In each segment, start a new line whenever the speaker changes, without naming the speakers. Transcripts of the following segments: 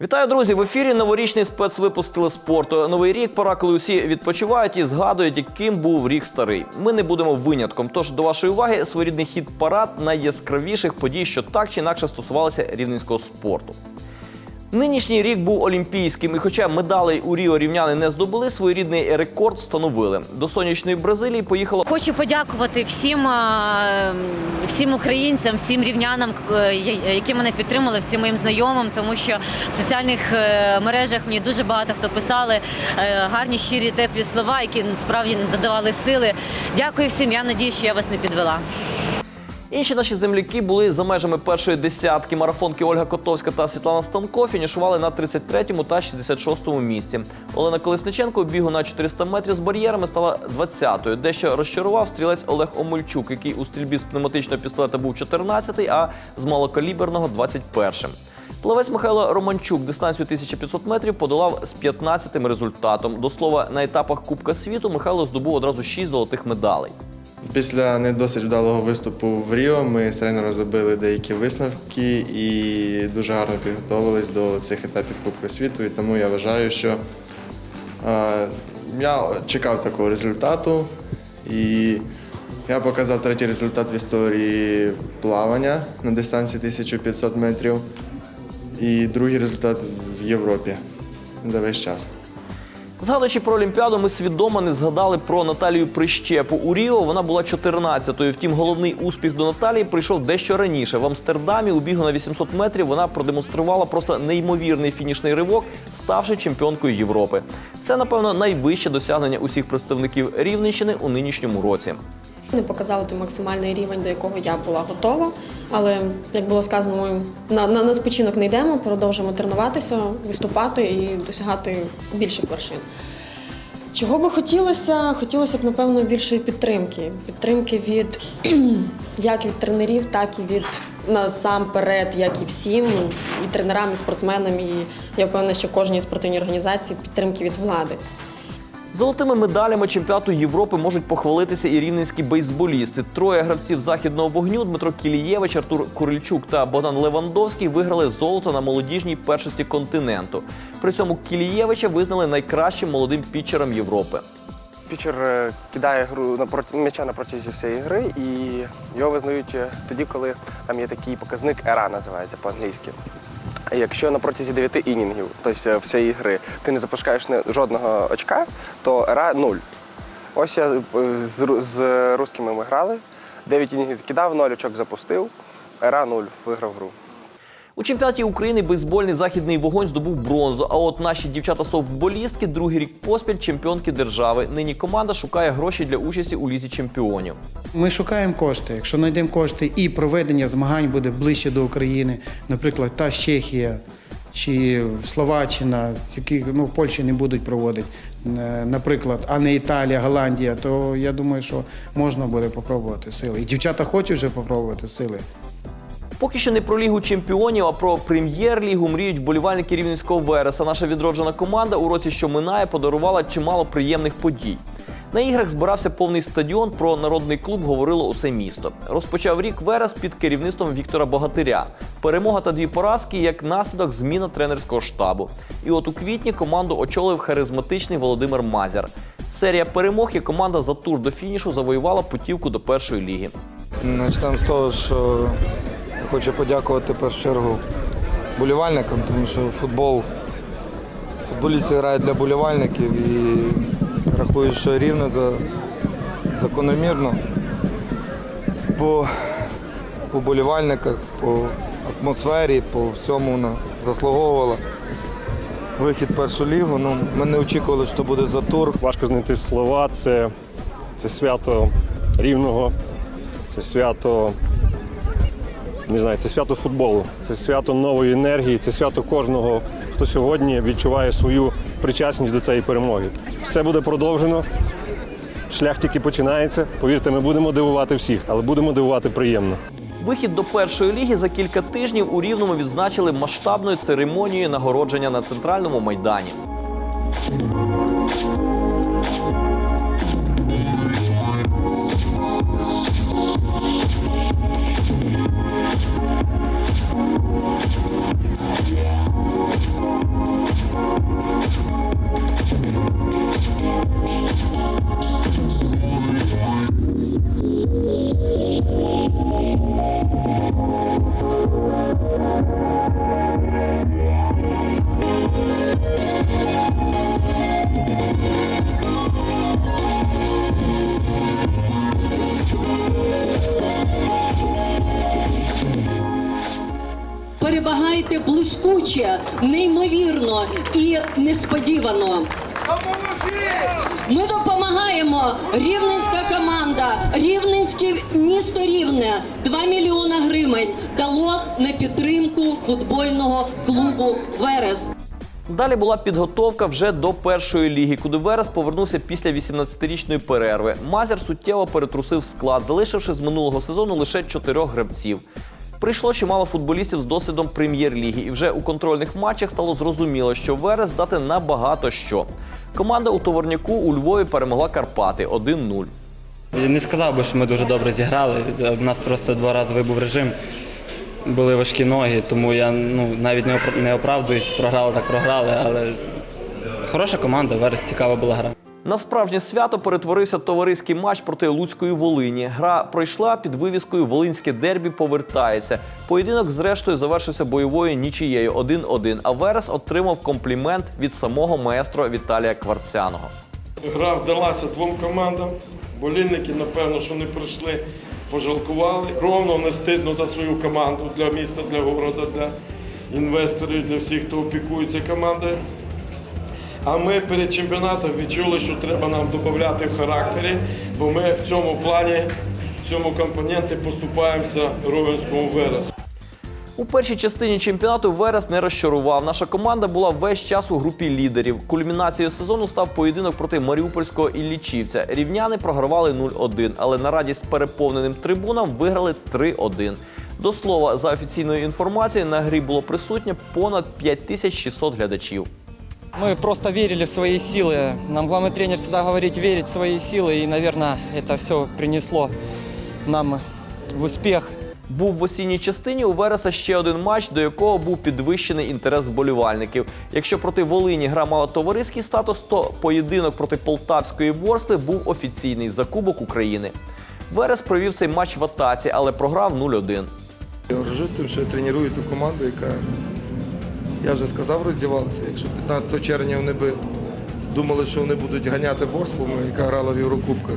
Вітаю, друзі! В ефірі новорічний спецвипуск телеспорту. Новий рік пора, коли усі відпочивають і згадують, яким був рік старий. Ми не будемо винятком. Тож до вашої уваги своєрідний хід парад найяскравіших подій, що так чи інакше стосувалися рівненського спорту. Нинішній рік був олімпійським, і хоча медалей у Ріо рівняни не здобули, своєрідний рекорд встановили. До сонячної Бразилії поїхало
Хочу подякувати всім, всім українцям, всім рівнянам, е, які мене підтримали, всім моїм знайомим, тому що в соціальних е, мережах мені дуже багато хто писали е, гарні, щирі, теплі слова, які справді додавали сили. Дякую всім. Я надію, що я вас не підвела.
Інші наші земляки були за межами першої десятки. Марафонки Ольга Котовська та Світлана Станко фінішували на 33-му та 66-му місці. Олена Колесниченко у бігу на 400 метрів з бар'єрами стала 20-ю. Дещо розчарував стрілець Олег Омельчук, який у стрільбі з пневматичного пістолета був 14-й, а з малокаліберного 21-м. Плавець Михайло Романчук дистанцію 1500 метрів подолав з 15-тим результатом. До слова, на етапах Кубка світу Михайло здобув одразу 6 золотих медалей.
Після не досить вдалого виступу в Ріо ми з тренером зробили деякі висновки і дуже гарно підготувалися до цих етапів Кубка світу. І тому я вважаю, що е, я чекав такого результату. І я показав третій результат в історії плавання на дистанції 1500 метрів. І другий результат в Європі за весь час.
Згадуючи про Олімпіаду, ми свідомо не згадали про Наталію Прищепу. У Ріо вона була 14-ю. Втім, головний успіх до Наталії прийшов дещо раніше. В Амстердамі у бігу на 800 метрів вона продемонструвала просто неймовірний фінішний ривок, ставши чемпіонкою Європи. Це, напевно, найвище досягнення усіх представників Рівненщини у нинішньому році.
Не показали той максимальний рівень, до якого я була готова. Але як було сказано, ми на, на, на спочинок не йдемо, продовжуємо тренуватися, виступати і досягати більших вершин. Чого би хотілося? Хотілося б, напевно, більшої підтримки. Підтримки від як від тренерів, так і від насамперед, як і всім, і тренерам, і спортсменам. І я впевнена, що кожній спортивній організації підтримки від влади.
Золотими медалями чемпіонату Європи можуть похвалитися і рівненські бейсболісти. Троє гравців західного вогню Дмитро Кілієвич, Артур Курильчук та Богдан Левандовський виграли золото на молодіжній першості континенту. При цьому Кілієвича визнали найкращим молодим пітчером Європи.
Пічер е, кидає гру напроти м'яча на протязі всієї гри, і його визнають е, тоді, коли там є такий показник ера, називається по-англійськи. Якщо на протязі 9 інінгів, тобто е, всієї гри, ти не запускаєш жодного очка, то ера нуль. Ось я е, з, з русскими ми грали, 9 інінгів кидав, 0 очок запустив, ера нуль, виграв гру.
У чемпіонаті України бейсбольний західний вогонь здобув бронзу. А от наші дівчата-софтболістки другий рік поспіль чемпіонки держави. Нині команда шукає гроші для участі у лізі чемпіонів.
Ми шукаємо кошти. Якщо знайдемо кошти і проведення змагань буде ближче до України, наприклад, та Чехія чи Словаччина, які ну, в Польщі не будуть проводити, е, наприклад, а не Італія, Голландія, то я думаю, що можна буде попробувати сили. І дівчата хочуть вже попробувати сили.
Поки що не про лігу чемпіонів, а про прем'єр-лігу мріють вболівальники рівненського Вереса. Наша відроджена команда у році, що минає, подарувала чимало приємних подій. На іграх збирався повний стадіон. Про народний клуб говорило усе місто. Розпочав рік Верес під керівництвом Віктора Богатиря. Перемога та дві поразки як наслідок зміна тренерського штабу. І от у квітні команду очолив харизматичний Володимир Мазяр. Серія перемог і команда за тур до фінішу завоювала путівку до першої ліги.
Почнемо з того, що хочу подякувати в першу чергу болівальникам, тому що футбол, футболісти грають для болівальників і рахую, що рівно за, закономірно по, по болівальниках, по атмосфері, по всьому вона заслуговувала. Вихід першу лігу. Ну, ми не очікували, що буде за тур.
Важко знайти слова. Це, це свято рівного, це свято, не знаю, це свято футболу, це свято нової енергії, це свято кожного, хто сьогодні відчуває свою причасність до цієї перемоги. Все буде продовжено. Шлях тільки починається. Повірте, ми будемо дивувати всіх, але будемо дивувати приємно.
Вихід до першої ліги за кілька тижнів у Рівному відзначили масштабною церемонією нагородження на центральному майдані.
Блискуче, неймовірно і несподівано. Ми допомагаємо. Рівненська команда, Рівненське місто Рівне 2 мільйона гривень дало на підтримку футбольного клубу Верес.
Далі була підготовка вже до першої ліги, куди Верес повернувся після 18-річної перерви. Мазер суттєво перетрусив склад, залишивши з минулого сезону лише чотирьох гравців. Прийшло чимало футболістів з досвідом прем'єр-ліги, і вже у контрольних матчах стало зрозуміло, що Верес здати набагато що. Команда у товарняку у Львові перемогла Карпати 1-0.
Я Не сказав би, що ми дуже добре зіграли. У нас просто два рази вибув режим. Були важкі ноги, тому я ну, навіть не оправдуюсь, програли так програли, але хороша команда, Верес цікава була гра.
На справжнє свято перетворився товариський матч проти Луцької Волині. Гра пройшла під вивіскою Волинське дербі повертається. Поєдинок, зрештою, завершився бойовою нічією 1-1, а Верес отримав комплімент від самого маестро Віталія Кварцяного.
Гра вдалася двом командам. Болільники, напевно, що не прийшли, пожалкували. Ровно не стидно за свою команду для міста, для города, для інвесторів, для всіх, хто опікується командою. А ми перед чемпіонатом відчули, що треба нам додати в характері, бо ми в цьому плані, в цьому компоненті поступаємося Ровенському вересу.
У першій частині чемпіонату Верес не розчарував. Наша команда була весь час у групі лідерів. Кульмінацією сезону став поєдинок проти Маріупольського Іллічівця. Рівняни програвали 0-1, але на радість переповненим трибунам виграли 3-1. До слова, за офіційною інформацією, на грі було присутнє понад 5600 глядачів.
Мы просто верили в свои силы. Нам главный тренер всегда говорит верить в свои силы. И, наверное, это все принесло нам в успех.
Був в осінній частині у Вереса ще один матч, до якого був підвищений інтерес вболівальників. Якщо проти Волині гра мала товариський статус, то поєдинок проти Полтавської Ворсли був офіційний за Кубок України. Верес провів цей матч в атаці, але програв 0-1.
Я горжусь тим, що я треную ту команду, яка, я вже сказав, роздівалася. Якщо 15 червня вони би думали, що вони будуть ганяти Ворслу, яка грала в Єврокубках.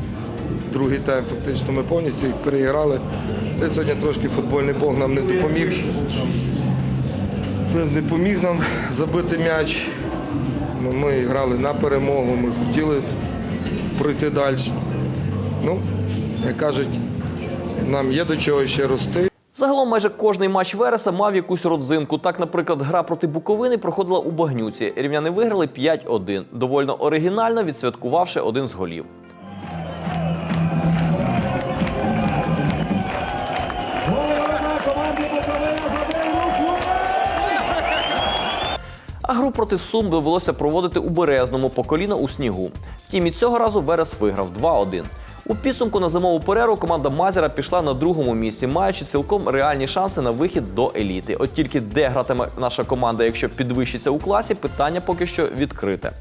Другий тайм фактично ми повністю їх переіграли. Де сьогодні трошки футбольний Бог нам не допоміг. Не поміг нам забити м'яч. Ну, Ми грали на перемогу, ми хотіли пройти далі. Ну, як кажуть, нам є до чого ще рости.
Загалом майже кожний матч Вереса мав якусь родзинку. Так, наприклад, гра проти Буковини проходила у Багнюці. Рівняни виграли 5-1, довольно оригінально відсвяткувавши один з голів. А гру проти Сум довелося проводити у Березному по коліна у снігу. Втім, і цього разу Верес виграв 2-1. У підсумку на зимову перерву команда Мазера пішла на другому місці, маючи цілком реальні шанси на вихід до еліти. От тільки де гратиме наша команда, якщо підвищиться у класі, питання поки що відкрите.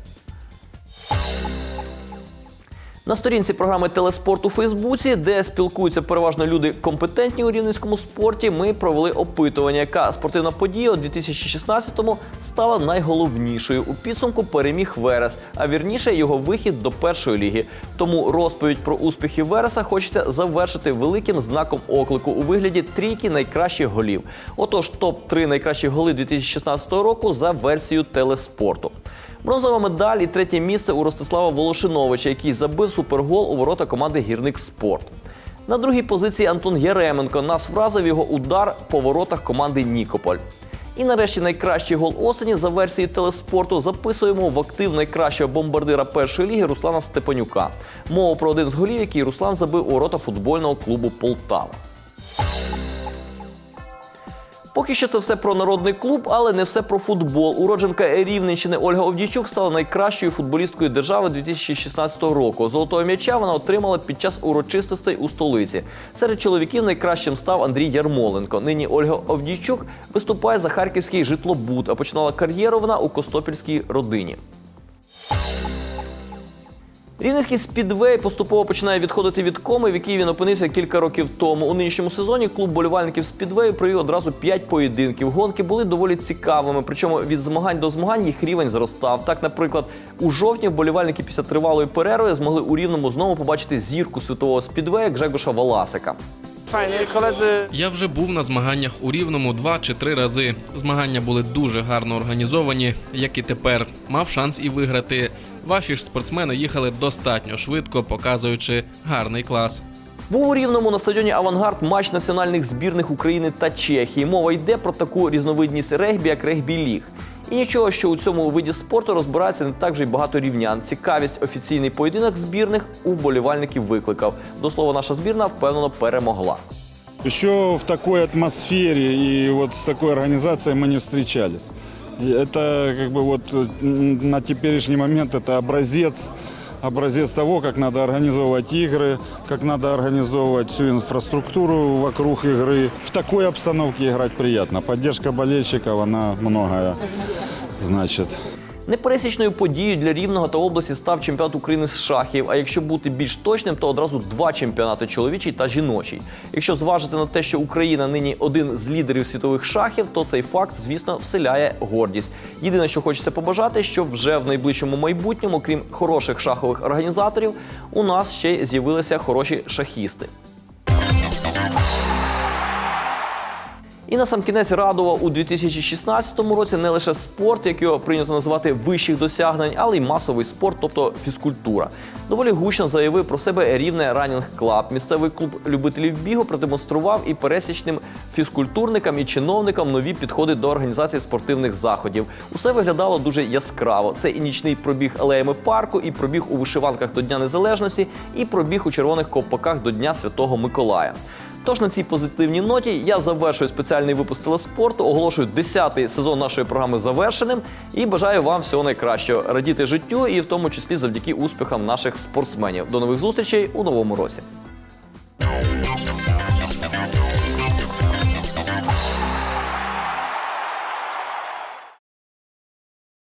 На сторінці програми Телеспорт у Фейсбуці, де спілкуються переважно люди компетентні у рівненському спорті, ми провели опитування, яка спортивна подія у 2016-му стала найголовнішою. У підсумку переміг Верес, а вірніше його вихід до першої ліги. Тому розповідь про успіхи Вереса хочеться завершити великим знаком оклику у вигляді трійки найкращих голів. Отож, топ-3 найкращі голи 2016 року за версією телеспорту. Бронзова медаль і третє місце у Ростислава Волошиновича, який забив супергол у ворота команди Гірник Спорт. На другій позиції Антон Яременко нас вразив його удар по воротах команди Нікополь. І нарешті найкращий гол осені за версією телеспорту записуємо в актив найкращого бомбардира першої ліги Руслана Степанюка. Мова про один з голів, який Руслан забив у ворота футбольного клубу Полтава. Поки що це все про народний клуб, але не все про футбол. Уродженка Рівненщини Ольга Овдійчук стала найкращою футболісткою держави 2016 року. Золотого м'яча вона отримала під час урочистостей у столиці. Серед чоловіків найкращим став Андрій Ярмоленко. Нині Ольга Овдійчук виступає за харківський житлобуд, а починала кар'єру вона у Костопільській родині. Рівненський спідвей поступово починає відходити від коми, в якій він опинився кілька років тому. У нинішньому сезоні клуб болівальників спідвею провів одразу 5 поєдинків. Гонки були доволі цікавими, причому від змагань до змагань їх рівень зростав. Так, наприклад, у жовтні вболівальники після тривалої перерви змогли у рівному знову побачити зірку світового спідвея Гжегоша Валасика.
Я вже був на змаганнях у Рівному два чи три рази. Змагання були дуже гарно організовані, як і тепер. Мав шанс і виграти. Ваші ж спортсмени їхали достатньо швидко, показуючи гарний клас.
Був у Рівному на стадіоні Авангард матч національних збірних України та Чехії. Мова йде про таку різновидність регбі, як регбі-ліг. І нічого, що у цьому виді спорту розбирається не так вже й багато рівнян. Цікавість офіційний поєдинок збірних у вболівальників викликав. До слова, наша збірна впевнено перемогла.
Еще в такой атмосфере и вот с такой организацией мы не встречались. И Это как бы вот м, на теперешний момент это образец, образец того, как надо организовывать игры, как надо организовывать всю инфраструктуру вокруг игры. В такой обстановке играть приятно. Поддержка болельщиков, она многое значит.
Непересічною подією для Рівного та області став чемпіонат України з шахів. А якщо бути більш точним, то одразу два чемпіонати чоловічий та жіночий. Якщо зважити на те, що Україна нині один з лідерів світових шахів, то цей факт, звісно, вселяє гордість. Єдине, що хочеться побажати, щоб вже в найближчому майбутньому, крім хороших шахових організаторів, у нас ще з'явилися хороші шахісти. І на сам кінець радував у 2016 році не лише спорт, як його прийнято називати вищих досягнень, але й масовий спорт, тобто фізкультура. Доволі гучно заявив про себе рівне Ранінг Клаб. Місцевий клуб любителів бігу продемонстрував і пересічним фізкультурникам і чиновникам нові підходи до організації спортивних заходів. Усе виглядало дуже яскраво. Це і нічний пробіг алеями парку, і пробіг у вишиванках до Дня Незалежності, і пробіг у червоних ковпаках до Дня Святого Миколая. Тож на цій позитивній ноті я завершую спеціальний випуск телеспорту, оголошую 10-й сезон нашої програми завершеним і бажаю вам всього найкращого радіти життю і в тому числі завдяки успіхам наших спортсменів. До нових зустрічей у новому році.